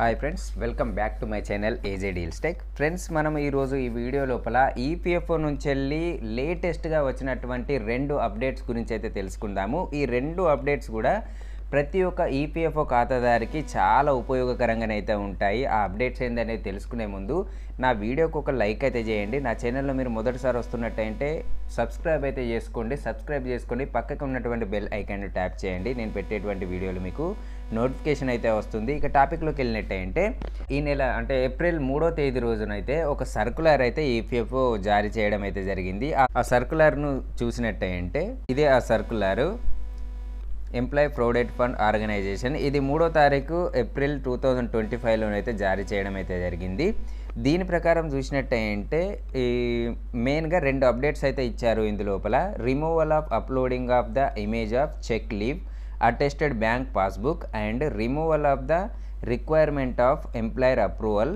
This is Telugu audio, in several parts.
Hi friends welcome back to my channel AJ deals tech. Friends మనం ఈరోజు ఈ వీడియో లోపల ఈపీఎఫ్ఓ నుంచి వెళ్ళి లేటెస్ట్గా వచ్చినటువంటి రెండు అప్డేట్స్ గురించి అయితే తెలుసుకుందాము. ఈ రెండు అప్డేట్స్ కూడా ప్రతి ఒక్క ఈపీఎఫ్ఓ ఖాతాదారికి చాలా ఉపయోగకరంగానైతే ఉంటాయి. ఆ అప్డేట్స్ ఏంటనేది తెలుసుకునే ముందు నా వీడియోకి ఒక లైక్ అయితే చేయండి. నా ఛానల్లో మీరు మొదటిసారి వస్తున్నట్టయితే సబ్స్క్రైబ్ అయితే చేసుకోండి. సబ్స్క్రైబ్ చేసుకోండి పక్కకు ఉన్నటువంటి బెల్ ఐకాన్ ట్యాప్ చేయండి. నేను పెట్టేటువంటి వీడియోలు మీకు నోటిఫికేషన్ అయితే వస్తుంది. ఇక టాపిక్లోకి వెళ్ళినట్టయితే ఈ నెల అంటే ఏప్రిల్ మూడో తేదీ రోజునైతే ఒక సర్కులర్ అయితే ఈపీఎఫ్ఓ జారీ చేయడం అయితే జరిగింది. ఆ- సర్కులర్ను చూసినట్టయితే ఇదే ఆ circular. Employee provident fund organisation ఇది మూడో తారీఖు ఏప్రిల్ టూ థౌజండ్ ట్వంటీ ఫైవ్లోనైతే జారీ చేయడం అయితే జరిగింది. దీని ప్రకారం చూసినట్టయితే ఈ మెయిన్గా రెండు అప్డేట్స్ అయితే ఇచ్చారు ఇందులోపల removal of uploading of the image of cheque leaf attested bank passbook and removal of the requirement of employer approval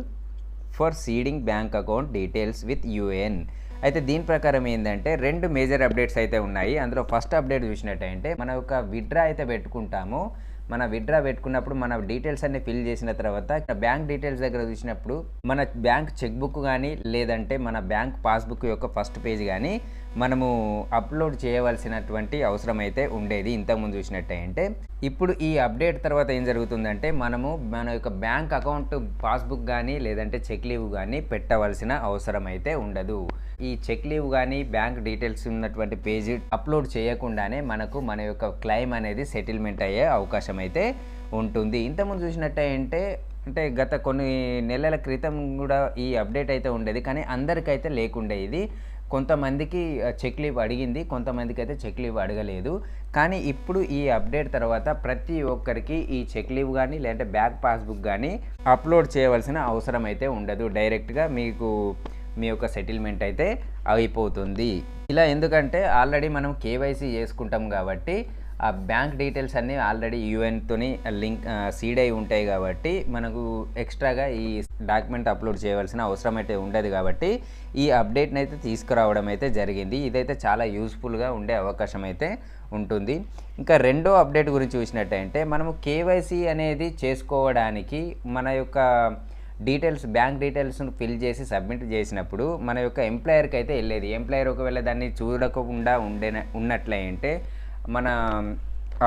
for seeding bank account details with UAN అయితే దీని ప్రకారం ఏంటంటే రెండు మేజర్ అప్డేట్స్ అయితే ఉన్నాయి. అందులో ఫస్ట్ అప్డేట్ చూసినట్టయితే మన ఒక విడ్రా అయితే పెట్టుకుంటాము. మన విడ్రా పెట్టుకున్నప్పుడు మన డీటెయిల్స్ అన్ని ఫిల్ చేసిన తర్వాత బ్యాంక్ డీటెయిల్స్ దగ్గర చూసినప్పుడు మన బ్యాంక్ చెక్ బుక్ కానీ లేదంటే మన బ్యాంక్ పాస్బుక్ యొక్క ఫస్ట్ పేజ్ కానీ మనము అప్లోడ్ చేయవలసినటువంటి అవసరం అయితే ఉండేది. ఇంతకుముందు చూసినట్టే అంటే ఇప్పుడు ఈ అప్డేట్ తర్వాత ఏం జరుగుతుందంటే మనము మన యొక్క బ్యాంక్ అకౌంట్ పాస్బుక్ కానీ లేదంటే చెక్ లీవ్ కానీ పెట్టవలసిన అవసరం అయితే ఉండదు. ఈ చెక్ లీవ్ కానీ బ్యాంక్ డీటెయిల్స్ ఉన్నటువంటి పేజీ అప్లోడ్ చేయకుండానే మనకు మన యొక్క క్లెయిమ్ అనేది సెటిల్మెంట్ అయ్యే అవకాశం అయితే ఉంటుంది. ఇంతకుముందు అంటే అంటే గత కొన్ని నెలల క్రితం కూడా ఈ అప్డేట్ అయితే ఉండేది. కానీ అందరికైతే లేకుండే ఇది. కొంతమందికి చెక్ లీవ్ అడిగింది కొంతమందికి అయితే చెక్ లీవ్ అడగలేదు. కానీ ఇప్పుడు ఈ అప్డేట్ తర్వాత ప్రతి ఒక్కరికి ఈ చెక్ లీవ్ కానీ లేదంటే బ్యాంక్ పాస్బుక్ కానీ అప్లోడ్ చేయవలసిన అవసరం అయితే ఉండదు. డైరెక్ట్గా మీకు మీ యొక్క సెటిల్మెంట్ అయితే అయిపోతుంది. ఇలా ఎందుకంటే ఆల్రెడీ మనం కేవైసీ చేసుకుంటాం కాబట్టి ఆ బ్యాంక్ డీటెయిల్స్ అన్నీ ఆల్రెడీ యూఎన్తోని లింక్ సీడ్ అయి ఉంటాయి కాబట్టి మనకు ఎక్స్ట్రాగా ఈ డాక్యుమెంట్ అప్లోడ్ చేయవలసిన అవసరం అయితే ఉండదు కాబట్టి ఈ అప్డేట్ని అయితే తీసుకురావడం అయితే జరిగింది. ఇదైతే చాలా యూస్ఫుల్గా ఉండే అవకాశం అయితే ఉంటుంది. ఇంకా రెండో అప్డేట్ గురించి చూసినట్టయితే మనము కేవైసీ అనేది చేసుకోవడానికి మన యొక్క డీటెయిల్స్ బ్యాంక్ డీటెయిల్స్ను ఫిల్ చేసి సబ్మిట్ చేసినప్పుడు మన యొక్క ఎంప్లాయర్కి అయితే వెళ్ళేది. ఎంప్లాయర్ ఒకవేళ దాన్ని చూడకుండా ఉండే ఉన్నట్లయింటే మన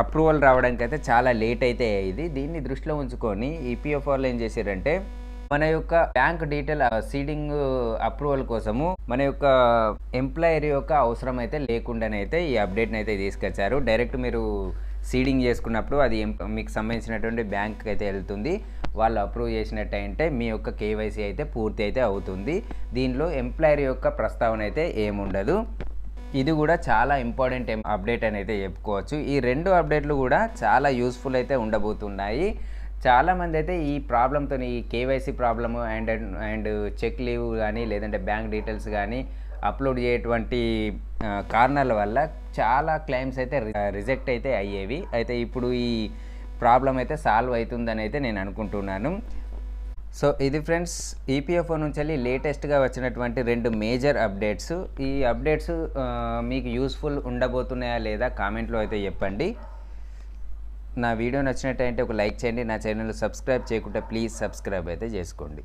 అప్రూవల్ రావడానికి అయితే చాలా లేట్ అయితే అయ్యేది దీన్ని దృష్టిలో ఉంచుకొని ఈపీఎఫ్ వాళ్ళు ఏం చేశారంటే మన యొక్క బ్యాంక్ డీటెయిల్ సీడింగ్ అప్రూవల్ కోసము మన యొక్క ఎంప్లాయర్ యొక్క అవసరం అయితే లేకుండానైతే ఈ అప్డేట్ని అయితే తీసుకొచ్చారు. డైరెక్ట్ మీరు సీడింగ్ చేసుకున్నప్పుడు అది మీకు సంబంధించినటువంటి బ్యాంక్ అయితే వెళ్తుంది. వాళ్ళు అప్రూవ్ చేసినట్టు అంటే మీ యొక్క కేవైసీ అయితే పూర్తి అయితే అవుతుంది. దీనిలో ఎంప్లాయర్ యొక్క ప్రస్తావన అయితే ఏముండదు. ఇది కూడా చాలా ఇంపార్టెంట్ అప్డేట్ అని అయితే చెప్పుకోవచ్చు. ఈ రెండు అప్డేట్లు కూడా చాలా యూస్ఫుల్ అయితే ఉండబోతున్నాయి. చాలామంది అయితే ఈ ప్రాబ్లంతో ఈ KYC problem and and check leave కానీ లేదంటే బ్యాంక్ డీటెయిల్స్ కానీ అప్లోడ్ చేయటువంటి కారణాల వల్ల చాలా క్లెయిమ్స్ అయితే రిజెక్ట్ అయితే అయ్యేవి. అయితే ఇప్పుడు ఈ ప్రాబ్లం అయితే సాల్వ్ అవుతుందని అయితే నేను అనుకుంటున్నాను. సో ఇది ఫ్రెండ్స్ ఈపీఎఫ్ఓ నుంచి వెళ్ళి లేటెస్ట్గా వచ్చినటువంటి రెండు మేజర్ అప్డేట్స్. ఈ అప్డేట్స్ మీకు యూస్ఫుల్ ఉండబోతున్నాయా లేదా కామెంట్లో అయితే చెప్పండి. నా వీడియో నచ్చినట్టయితే ఒక లైక్ చేయండి నా ఛానల్ సబ్స్క్రైబ్ చేయకుండా ప్లీజ్ సబ్స్క్రైబ్ అయితే చేసుకోండి.